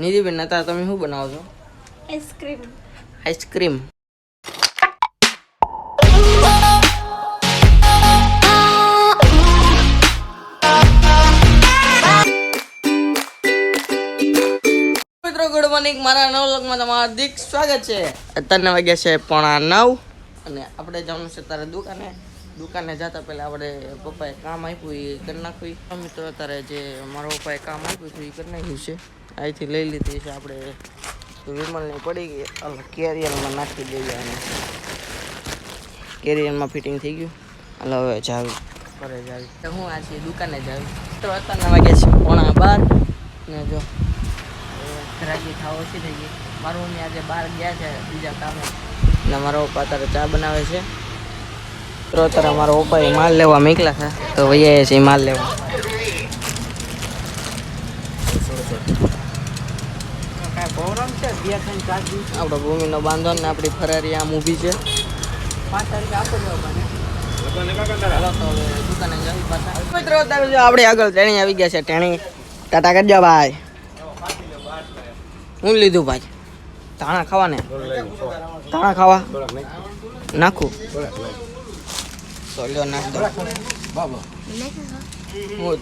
નિધિબેન અત્યારે તમે શું બનાવો છો? આઈસ્ક્રીમ આઈસ્ક્રીમ મિત્રો ગુડ મોર્નિંગ મારા નવ લોકમાં તમારું હાર્દિક સ્વાગત છે. અત્યારના વાગ્યા છે પોણા નવ અને આપણે જવાનું છે તારે દુકાને. દુકાને જતા પહેલા આપણે પપ્પાએ કામ આપ્યું, એ કરી નાખ્યું. મિત્રો, અત્યારે જે મારા પપ્પાએ કામ આપ્યું હતું એ કરી નાખ્યું છે. અહીંથી લઈ લીધી છે આપણે. વિમલની પડી ગઈ. કેરિયરમાં નાખી દઈએ અને કેરિયરમાં ફિટિંગ થઈ ગયું. એટલે હવે જાવી. ઘરે જાવી. તો હું આ છે દુકાને જાવી. તો અત્યારના વાગ્યા છે પોણા બાર. ને જો રાજી ખાવો ઓછી થઈ ગઈ. મારું મમ્મી આજે બહાર ગયા છે બીજા કામે. ને મારા પપ્પા અત્યારે ચા બનાવે છે. તો અત્યારે મારા પપ્પાએ માલ લેવા મોકલા છે. તો વૈયા છે માલ લેવા. આપણો ભૂમિનો બાંધો ને આપણી ફરારી આમ ઊભી છે. મિત્રો આપણે આગળ ટેણી આવી ગયા છે. ટેણી. ટાટા કરજો ભાઈ. હું લીધું, ભાઈ. ધાણા ખાવા ને ધાણા ખાવા? નાખું? તો લ્યો નાખ દો હું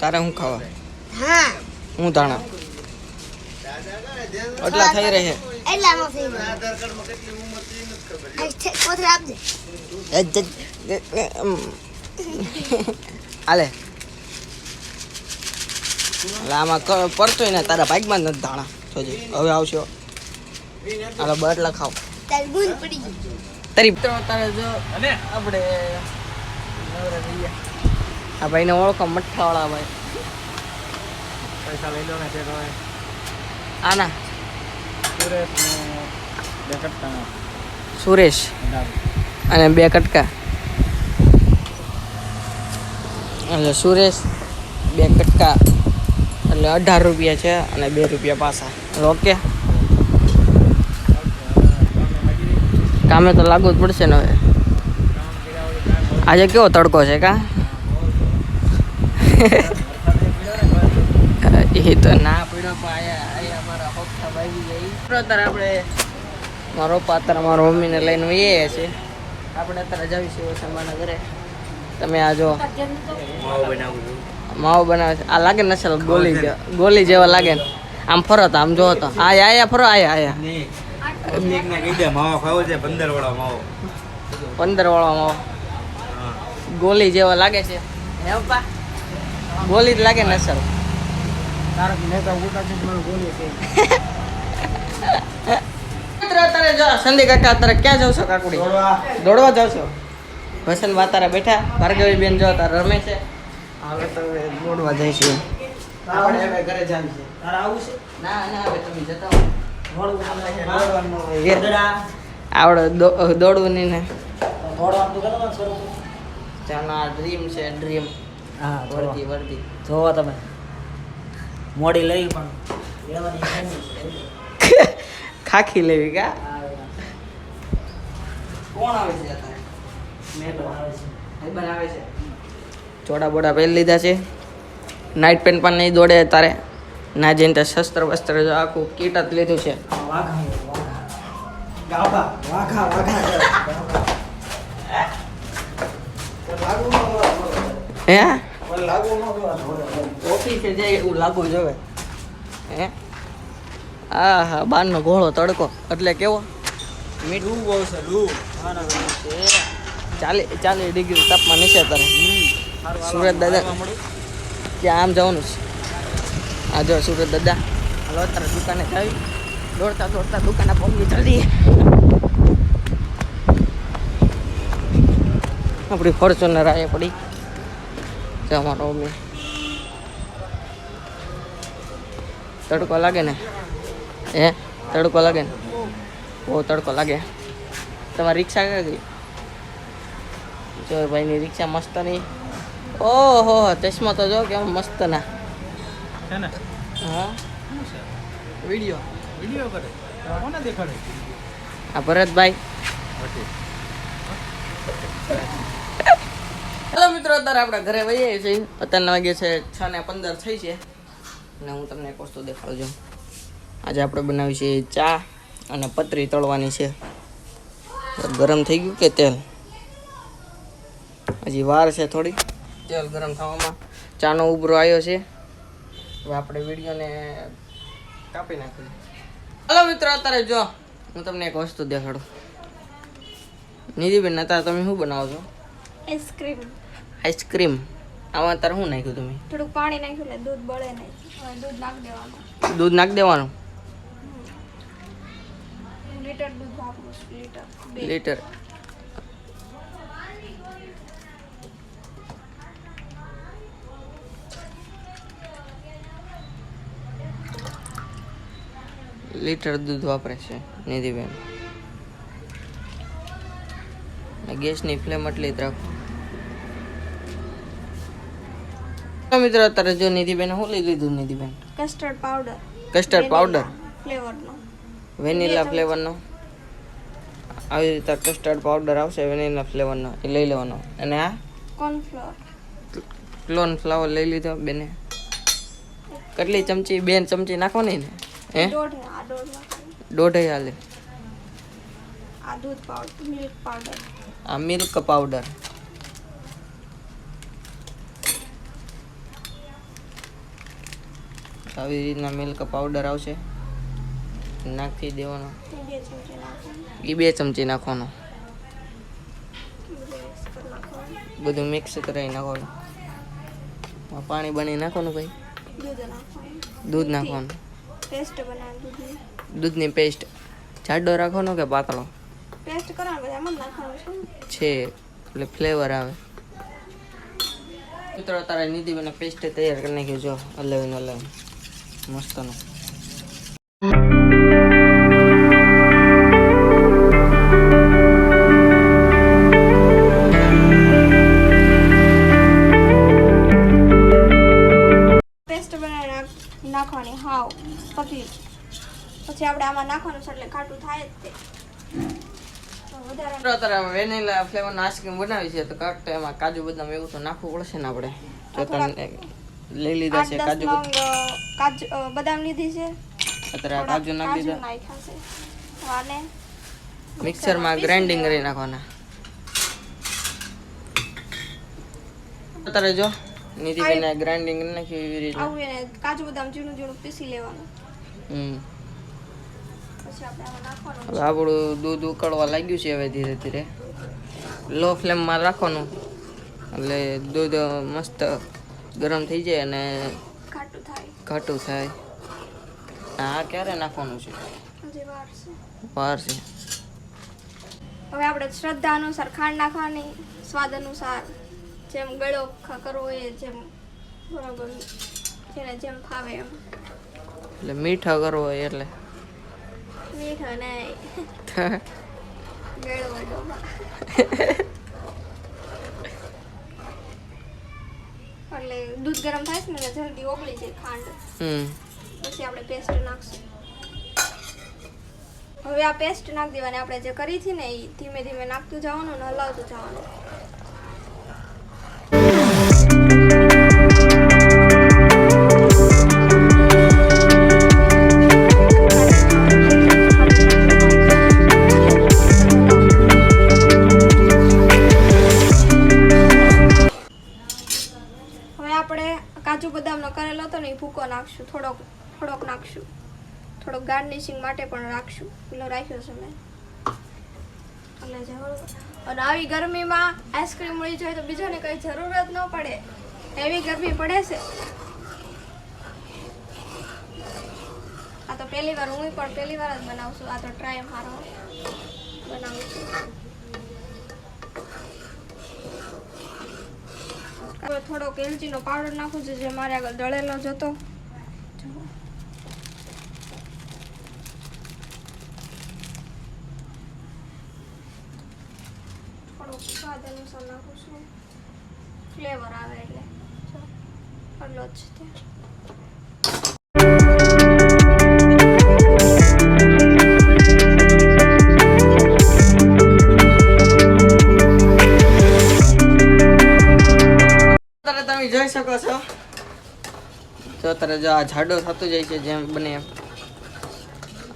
તારે હું ખાવા? હા. હું ધાણા. એટલા થઈ રહે. આપજે. હાલે. એટલે આમાં પડતો ને તારા ભાગમાં નથી ધાણા. જોજે હવે આવશો. હાલો બટલા ખાવ તારી પડી ગઈ. તારી તારે જો આપણે નવરા થઈ ગયા. આ ભાઈને ઓળખો મઠ્ઠાવાળા ભાઈ. પૈસા લઈ લો ને તે તો આના. સુરેશ બે કટકા સુરેશ. અને બે કટકા. એટલે સુરેશ બે કટકા. એટલે અઢાર રૂપિયા છે અને બે રૂપિયા પાછા. ઓકે કામે તો લાગવું જ પડશે ને હવે. આજે કેવો તડકો છે કા? એ તો ના પીડો અત્યારે આપણે મારો અત્યારે મારા મમ્મીને લઈને વહીએ છે. આપણે અત્યારે જવીશું છીએ ઘરે. તમે આ જો. માવો બનાવું છું. આ લાગે નસલ ગોલી ગોલી જેવા લાગે ને. આમ ફરો તો આમ જોવો તો. આયા આયા, ફરો, આયા આયા. એક ને કહી દે માવો ખાવો છે પંદર વાળો માવો. પંદર વાળો માવો. ગોલી જેવા લાગે છે. હે પપ્પા? ગોલી જ લાગે ને તારક મહેતા ગોળી છે અત્યારે જો સંદી કાકા અત્યારે ક્યાં જાવ છો કાકુડી? દોડવા. દોડવા જાવ છો? ભસન વાતારા બેઠા. ભાર્ગવી બેન જો તારે રમે છે. હવે તો હવે દોડવા જઈશું. આપણે હવે ઘરે જાવી છે. તારે આવું છે? ના ના હવે તમે જતા. આવડે દોડવું નહીં ને. ડ્રીમ છે ડ્રીમ હા વર્દી વર્દી. જોવો તમે. મોડી લઈ પણ ખાખી લેવી કા? કોણ આવે છે અત્યારે? મેં બનાવે છે. ભાઈ બનાવે છે. ચોડા બોડા પહેરી લીધા છે. નાઇટ પેન્ટ પણ નહીં દોડે તારે ના જઈને તો શસ્ત્ર વસ્ત્ર જો આખું કીટ જ લીધું છે. હે ઓફિસે જાય એવું લાગુ જોવે હે? આ હા બારનો ઘોળો તડકો. એટલે કેવો? મીઠું બહુ છે ચાલી ચાલીસ ડિગ્રી તાપમાન નીચે તારે સુરત દાદા ત્યાં આમ જવાનું છે. આ જો સુરત દાદા, હાલો, અત્યારે દુકાને જાવી. દોડતા દોડતા દુકાને પહોંચી જલ્દી. આપણી ફોર્ચ્યુનર આયા પડી. અમારો મમ્મી તડકો લાગે ને? હે? તડકો લાગે ને? બહુ તડકો લાગે. તમારી રિક્ષા ક્યાં ગઈ? જો ભાઈની રિક્ષા મસ્ત નહીં ઓહો, ચશ્મા તો જો કેમ મસ્ત ના ને? હા? વીડિયો. વીડિયો કરે. કોને દેખાડે? આ ભરતભાઈ. હેલો મિત્રો અત્યારે આપણે ઘરે વહીએ છીએ. અત્યારના વાગે છે છ ને પંદર થઈ છે. અને હું તમને એક વસ્તુ દેખાડું છું. આજે આપણે બનાવી છે ચા અને પતરી તળવાની છે. ગરમ થઈ ગયું કે તેલ? હજી વાર છે થોડી. તેલ ગરમ થવામાં ચાનો ઉભરો આવ્યો છે. હવે આપણે વિડીયોને કાપી નાખીએ. હલો મિત્રો અત્યારે જો હું તમને એક વસ્તુ દેખાડું. નિધિબેન અત્યારે તમે શું બનાવો છો? આઈસ્ક્રીમ આઈસ્ક્રીમ આમાં અત્યારે શું નાખ્યું તમે? થોડુંક પાણી નાખ્યું એટલે દૂધ બળે નહીં દૂધ નાખી દેવાનું. દૂધ નાખી દેવાનું? લીટર દૂધ વાપરું લીટર. લીટર. લીટર દૂધ વાપરે છે નિધિબેન. ગેસની ફ્લેમ એટલી જ રાખો. મિત્રો અત્યારે જો નિધિબેન હું લઈ લીધું Nidhiben? Custard powder custard powder ફ્લેવરનો vanilla ફ્લેવરનો આવી રીતે કસ્ટર્ડ પાવડર આવશે વેનીલા ફ્લેવરનો એ લઈ લેવાનો. અને આ? કોર્નફ્લોર ક્લોન ફ્લાવર લઈ લીધો બેને. કેટલી ચમચી બેન ચમચી નાખવાની ને? હે? દોઢ હાલે. આ દૂધ પાવડર મિલ્ક પાવડર. આ મિલ્ક પાવડર. આવી રીતના મિલ્ક પાવડર આવશે. નાખી દેવાનો. એ બે ચમચી નાખવાનું. બધું મિક્સ કરાવી નાખવાનું. પાણી બની નાખવાનું ભાઈ? દૂધ નાખવાનું. પેસ્ટ બનાવી દૂધની દૂધની પેસ્ટ. જાડો રાખવાનો કે પાતળો? પેસ્ટ કરવાનો પછી એમાં નાખવાનું છે છે એટલે ફ્લેવર આવે. મિત્રો તારે નિધિબેને પેસ્ટ તૈયાર કરી નાખ્યું જો અલગ અલગ મસ્તનું. પતલી પછી આપણે આમાં નાખવાનું છે એટલે ખાટું થાય જ તે. તારે વેનીલા ફ્લેવરની આઈસ્ક્રીમ બનાવી છે તો કાંક એમાં કાજુ બદામ એવું તો નાખવું પડશે ને આપણે. જો તમે લઈ લીધા છે કાજુ કાજુ બદામ લીધી છે. અત્યારે કાજુ નાખી દીધા. નાખ્યા છે. તો મિક્સરમાં ગ્રાઇન્ડિંગ કરી નાખવાના. અત્યારે જો નિધિબેને ગ્રાઇન્ડિંગ નાખ્યું એવી રીતે. કાજુ બદામ ઝીણું ઝીણું પીસી લેવાનું. હવે આપણું દૂધ ઉકળવા લાગ્યું છે હવે ધીરે ધીરે. લો ફ્લેમમાં રાખવાનું. એટલે દૂધ મસ્ત ગરમ થઈ જાય અને ઘાટું થાય. આ ક્યારે નાખવાનું છે? વાર છે. હવે આપણે શ્રદ્ધા અનુસાર ખાંડ નાખવાની સ્વાદ અનુસાર જેમ ગળો કરવો એ જેમ બરાબર જેને જેમ ફાવે એમ. એટલે મીઠા કરવો હોય એટલે. મીઠો નહીં. એટલે દૂધ ગરમ થાય છે ને જલ્દી ઓગળી જાય ખાંડ. હમ. પછી આપણે પેસ્ટ નાખશું. હવે આ પેસ્ટ નાખી દેવાની આપણે જે કરી હતી ને એ ધીમે ધીમે નાખતું જવાનું ને હલાવતું જવાનું. ગાર્નિશિંગ માટે પણ રાખશું. પેલો રાખ્યો છે મેં. એટલે જે અને આવી ગરમીમાં આઈસ્ક્રીમ મળી જાય તો બીજાને કઈ જ ન પડે. એવી ગરમી પડે છે. આ તો પહેલી વાર હું પણ પહેલી વાર જ બનાવશું આ તો ટ્રાય મારો. બનાવું છું. થોડોક એલચીનો પાવડર નાખું છું જે મારે આગળ દળેલો જ હતો થોડોક સ્વાદ અનુસાર નાખું છું. ફ્લેવર આવે એટલે. જો, જ છે. તમે જોઈ શકો છો. તો અત્યારે આ જાડો થતો જાય છે જેમ બને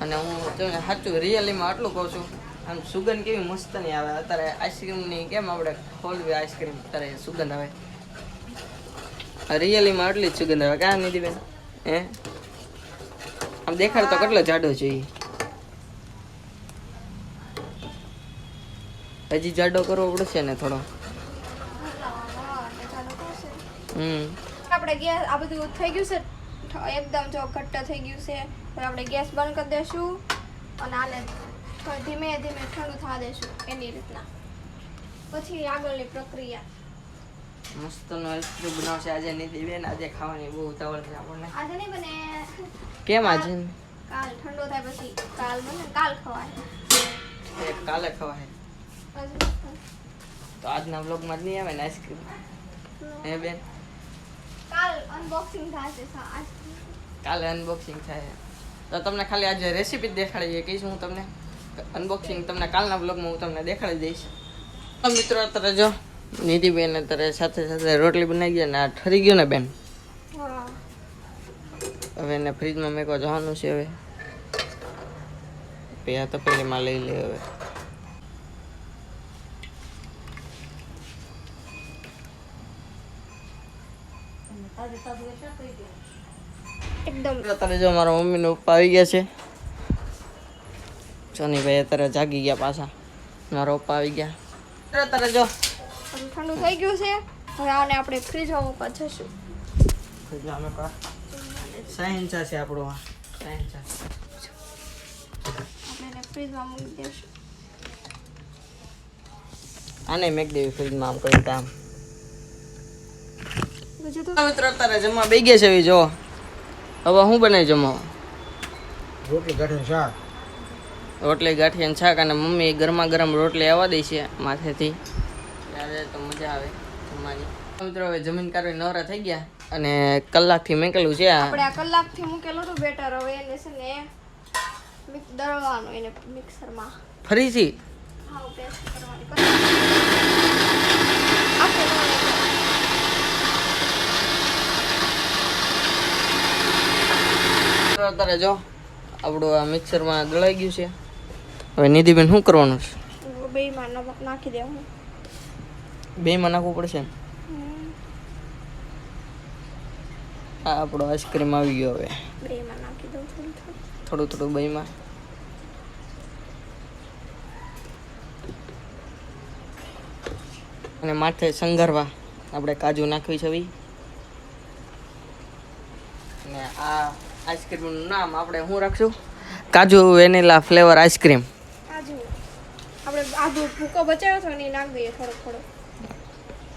અને હું તમને સાચું રિયલીમાં આટલું કહું છું. આમ સુગંધ કેવી મસ્ત નહીં આવે. અત્યારે આઈસ્ક્રીમની કેમ આપણે ખોલવી આઈસ્ક્રીમ અત્યારે સુગંધ આવે. રિયલીમાં આટલી જ સુગંધ આવે. કાં નિધિબેન હે? આમ દેખાડ તો કેટલો જાડો છે. હજી જાડો કરવો પડશે ને થોડો. હમ. આપણે ગેસ, આ બધું થઈ ગયું છે. એકદમ જો ઘટ્ટ થઈ ગયું છે. આપણે ગેસ બંધ કરી દેશું. અને આને ધીમે ધીમે ઠંડુ થવા દેશું એની રીતના. પછી આગળની પ્રક્રિયા. મસ્તનો આઈસ્ક્રીમ બનાવશે. આજે નિધિ બેન આજે ખાવાની બહુ ઉતાવળ છે આપણને. આજે નહીં બને. કેમ આજે? કાલ ઠંડો થાય પછી કાલ બને કાલ ખવાય. એ કાલે ખવાય. તો આજના બ્લોગમાં જ નહીં આવે ને આઈસ્ક્રીમ હે બેન? કાલ અનબોક્સિંગ થશે કાલે અનબોક્સિંગ થાય. તો તમને ખાલી આજે રેસીપી દેખાડીએ દેખાડી કહીશ હું તમને. અનબોક્સિંગ તમને કાલના બ્લોગમાં હું તમને દેખાડી દઈશ. મિત્રો અત્યારે જો નિધિબેન અત્યારે સાથે સાથે રોટલી બનાવી ગયા ને આ ઠરી ગયું ને બેન? હવે એને ફ્રીજમાં મેં જવાનું છે હવે. પેલા તો પેલીમાં લઈ લે હવે. એકદમ અત્યારે જો મારા મમ્મી નો પપ્પા આવી ગયા છે. સોનીભાઈ અત્યારે જાગી ગયા પાછા. મારા પપ્પા આવી ગયા. અત્યારે જો. ઠંડુ થઈ ગયું છે. હવે આને આપણે ફ્રીજમાં મૂકવા જશું સાયન્સા છે આપણો આ. સાયન્સા આપણે ફ્રીજમાં મૂકી દેશું આને મેક દેવી ફ્રીજમાં આમ કરી આમ બીજું તો? મિત્રો અત્યારે જમવા બે ગયા છે જો. હવે હું બનાવી જમવા? રોટલી ગાંઠીને શાક. રોટલી ગાંઠી અને શાક અને મમ્મી ગરમા ગરમ રોટલી આવવા દે છે માથેથી. ત્યારે તો મજા આવે જમવાની. મિત્રો હવે જમીન કાઢવી નવરા થઈ ગયા અને કલાકથી મેકેલું છે આપણે આ કલાકથી મૂકેલું હતું બેટર હવે એને છે ને મિક્સ દળવાનું એને મિક્સરમાં. ફરીથી? હાવ પેસ્ટ કરવાની અત્યારે જો આપણું આ મિક્સરમાં દળાઈ ગયું છે. હવે નિધિબેન શું કરવાનું છે? બેમાં નમક નાખી દેવાનું. બેમાં નાખવું પડશે એમ? આ આપણો આઈસ્ક્રીમ આવી ગયો હવે. બેમાં નાખી દઉં થોડું થોડું. થોડું થોડું બેમાં અને માથે સંઘરવા. આપણે કાજુ નાખવી છે. અને આ આઈસ્ક્રીમનું નામ આપણે શું રાખશું? કાજુ વેનીલા ફ્લેવર આઈસ્ક્રીમ. આધું ભૂકો બચાવ્યો હતો ને નાખ દઈએ થોડો થોડો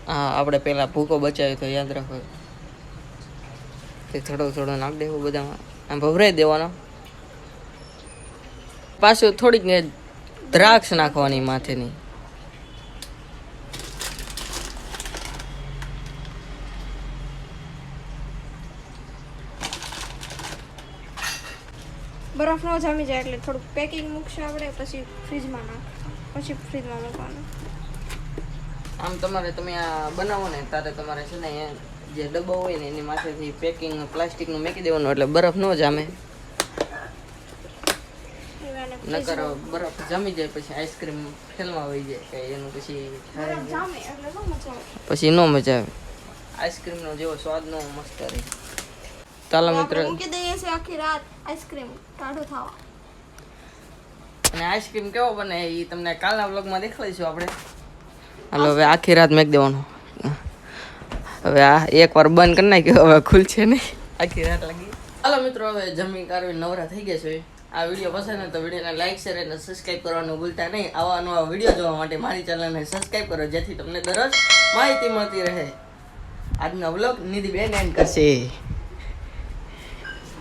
હા આપણે પહેલાં ભૂકો બચાવ્યો તો યાદ રાખો. તે થોડો થોડો નાખ દેવું બધામાં. આમ ભભરાઈ દેવાનો. પાછું થોડીક ને દ્રાક્ષ નાખવાની માથેની. બરફ ન જામી જાય એટલે થોડુંક પેકિંગ મૂકશે આપણે પછી ફ્રીજમાં નાખ પછી ફ્રીજમાં મૂકવાનું. આમ તમારે તમે આ બનાવો ને ત્યારે તમારે છે ને જે ડબ્બો હોય ને એની માથેથી પેકિંગ પ્લાસ્ટિકનું મેકી દેવાનું એટલે બરફ ન જામે. નકર બરફ જામી જાય પછી આઈસ્ક્રીમ ફેલમાં વહી જાય કે એનું પછી પછી ન મજા આવે. આઈસ્ક્રીમનો જેવો સ્વાદ નો મસ્ત રહે. ચાલો મિત્ર. મૂકી દઈએ છે આખી રાત આઈસ્ક્રીમ ટાઢો થવા. અને આઈસ્ક્રીમ કેવો બને એ તમને કાલના વ્લોગમાં દેખાડીશું આપણે. હાલો હવે આખી રાત મેક દેવાનું. હવે આ એકવાર બંધ કરી નાખ્યો હવે ખુલશે નહીં. આખી રાત લાગી. હાલો મિત્રો હવે જમી કારવી નવરા થઈ ગયા છે. આ વીડિયો પસંદ હોય તો વિડીયોને લાઇક શેર અને સબસ્ક્રાઈબ કરવાનું ભૂલતા નહીં. આવા નવા વીડિયો જોવા માટે મારી ચેનલને સબસ્ક્રાઈબ કરો જેથી તમને દરરોજ માહિતી મળતી રહે. આજનો વ્લોગ નિધિ બેન એન્ડ કરશે.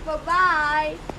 બાય